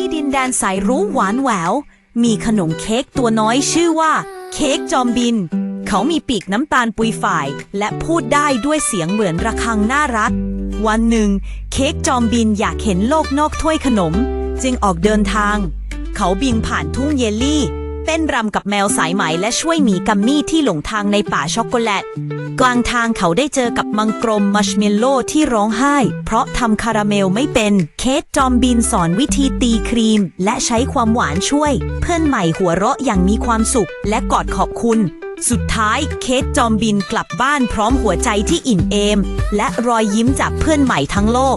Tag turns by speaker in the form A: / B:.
A: ที่ดินแดนสายรู้หวานแหวว มีขนมเค้กตัวน้อยชื่อว่า เค้กจอมบิน เขามีปีกน้ำตาลปุยฝ่าย และพูดได้ด้วยเสียงเหมือนระฆังน่ารัก วันหนึ่ง เค้กจอมบินอยากเห็นโลกนอกถ้วยขนม จึงออกเดินทาง เขาบินผ่านทุ่งเยลลี่ เต้นรำกับแมวสายไหมและช่วยหมีกัมมี่ที่หลงทางในป่าช็อกโกแลต กลางทางเขาได้เจอกับมังกรมมัชเมลโล่ที่ร้องไห้ เพราะทำคาราเมลไม่เป็น เคทจอมบินสอนวิธีตีครีม และใช้ความหวานช่วย เพื่อนใหม่หัวเราะอย่างมีความสุข และกอดขอบคุณ สุดท้ายเคทจอมบินกลับบ้านพร้อมหัวใจที่อิ่มเอม และรอยยิ้มจากเพื่อนใหม่ทั้งโลก